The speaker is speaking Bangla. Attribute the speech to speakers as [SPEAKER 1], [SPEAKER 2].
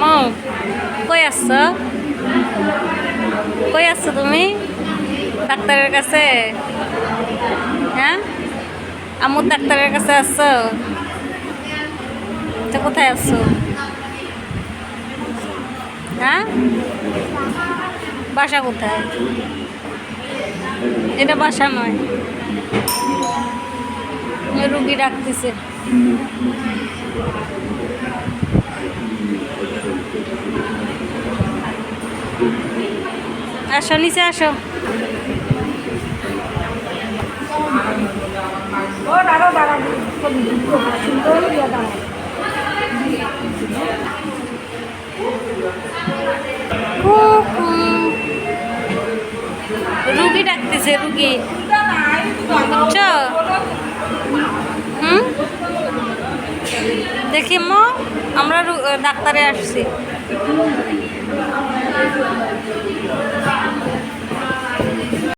[SPEAKER 1] মৌ কই আসছ কই আসছো তুমি ডাক্তারের কাছে হ্যাঁ আমুর ডাক্তারের কাছে আসছো তো কোথায় আসছো হ্যাঁ বাসা কোথায় এটা বাসা নয় রুগী ডাকতেছে আসো নিচে আসো। রুগী ডাকতেছে রুগী। বুঝছ হুম? দেখি মো আমরা ডাক্তারে আসছি।